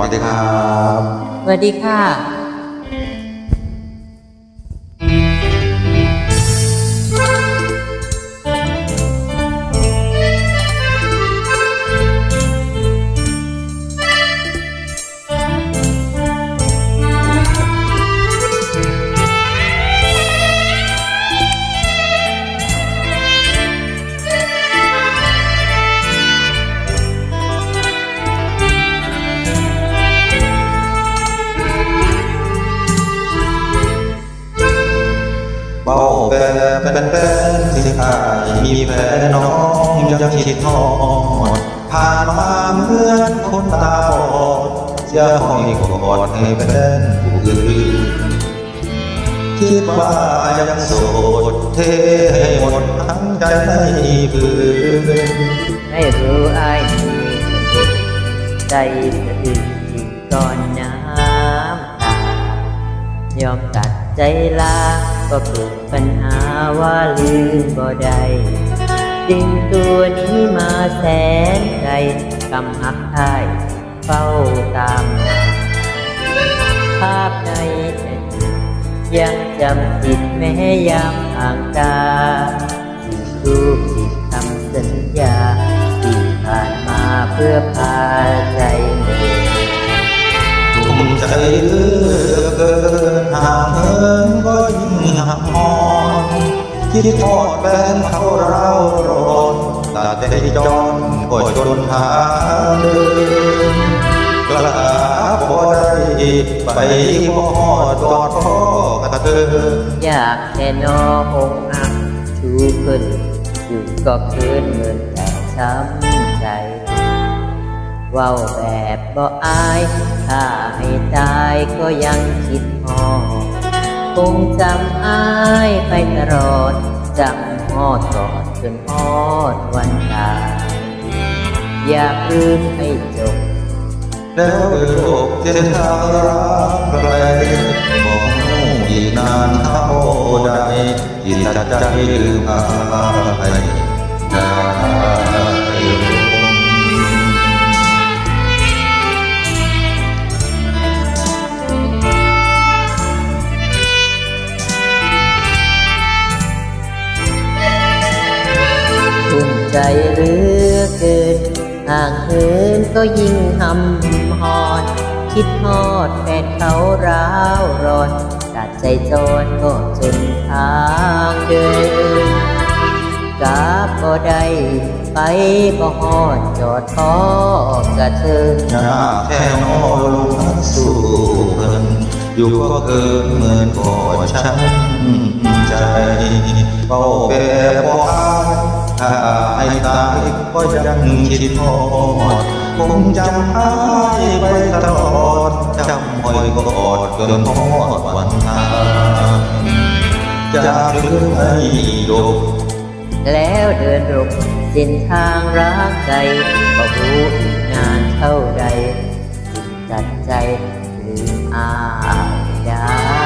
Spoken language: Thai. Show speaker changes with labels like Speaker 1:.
Speaker 1: วัสดีครับ
Speaker 2: สวัสดีค่ะ
Speaker 1: เป็นเป็นสิอายมีแฟนน้องยังคิดทอดผ่านมาเหมือนคนตาบอดจะห้อยกอดให้แฟนผู้อื่นคิดว่ายังโสดเทให้หมดทั้งใจในพื้น
Speaker 2: ไม่รู้อายมีคนอื่นใจสะอื้นที่ก่อนน้ำตายอมตัดใจลา ก็เกิดปัญหาว่าลืมบ่ได้ดึงตัวนี้มาแสนไกลกำหักอายเฝ้าตาม ภาพในอดีตยังจำติดแม้ยามห่างตาที่รูปที่คำสัญญาที่ผ่านมาเพื่อพาใจเหนื่อ
Speaker 1: คิดทอดแฟนเขาเราร้อนตาใจจอนก็จนหาเดินกล้าพอได้ไปบ่ฮอดกอดพ่อกระเกิน
Speaker 2: อยากแค่นอองอักชูขึ้นอยู่ก็คืนเหมือนแต่ช้ำใจเว้าแบบบ่อาย ถ้าให้ตายก็ยังคิดหอ คงจำอายไปตลอดจำฮอดกอดจนฮอดวันตายอย่าลืมให้จบ
Speaker 1: แล้วเดินโลกเส้นทางรักใครบอกอีกนานเท่าใดที่ตัดใจลืมอายา
Speaker 2: งเหินก็ยิ่งหำหอน คิดฮอดแฟนเขาร้าวร้อนตัดใจจรก็จนทางเดินกาบก็ได้ไปก็ฮอดจอดพอกระเทิง
Speaker 1: อยาแค่นอลงนักสู้เพิ่นอยู่ก็เกินเหมือนก่อนช้ำใจเป้าแบบบ่อาย ถ้าให้ตายก็ยังคิดทอดคงจำหายไปตลอดจำหอยกอดจนทอดวันตาจากเรื่องไอ้ดก
Speaker 2: แล้วเดินรุกเส้นทางรักใจก็รู้อีกนานเท่าใดจัดใจลืมอายได้